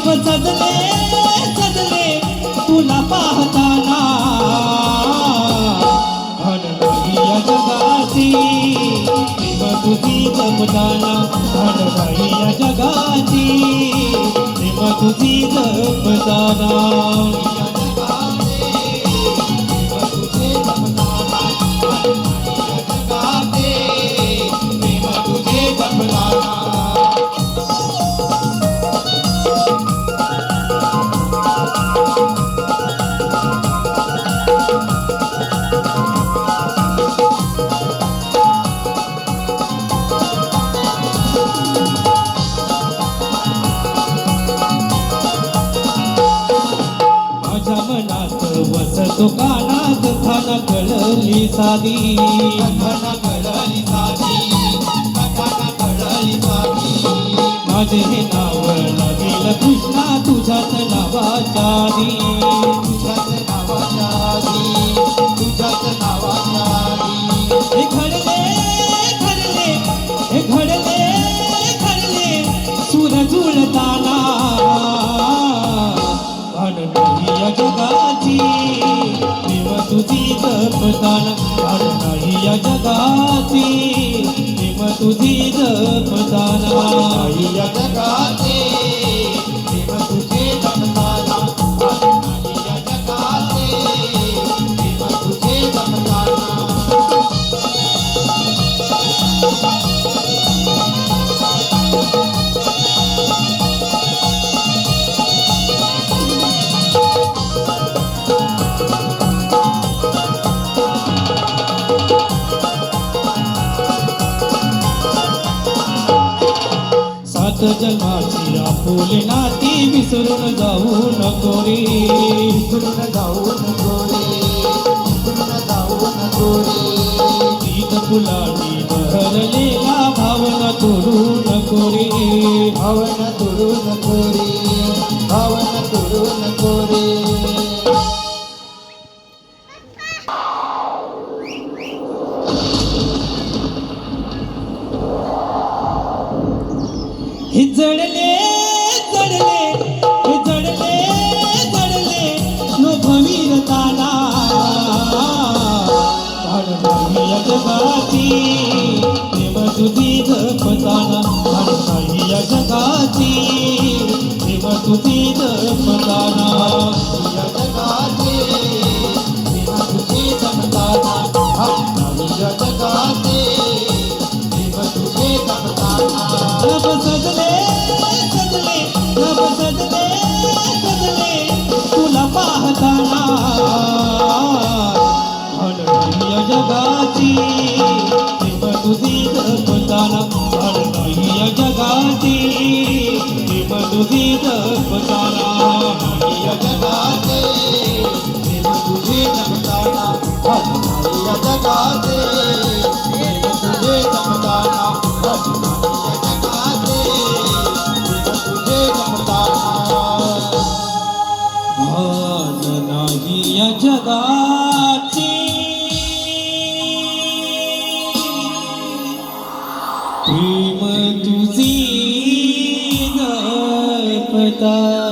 बाप सजले सजले तुला पाहताना. घन नाही या जगाची तुझी जपताना. जगाची तुझी जपताना. मनात वसतो कानात खाना कळली साधी. माझे हे नाव लागेल कृष्णा तुझ्याच नावाच्या आधी. तुझी जपताना अरे नाही या जगाची प्रेम तुझी जपताना नाही या सात जन्माची आपुले नाती विसरून जाऊ नको रे. विसरून जाऊन गोरे विसरून जाऊन गोरे गीत बहरलेला भावना तोडू नको रे. भावन तुडून गोरे भावन हे प्रेम तुझी जपता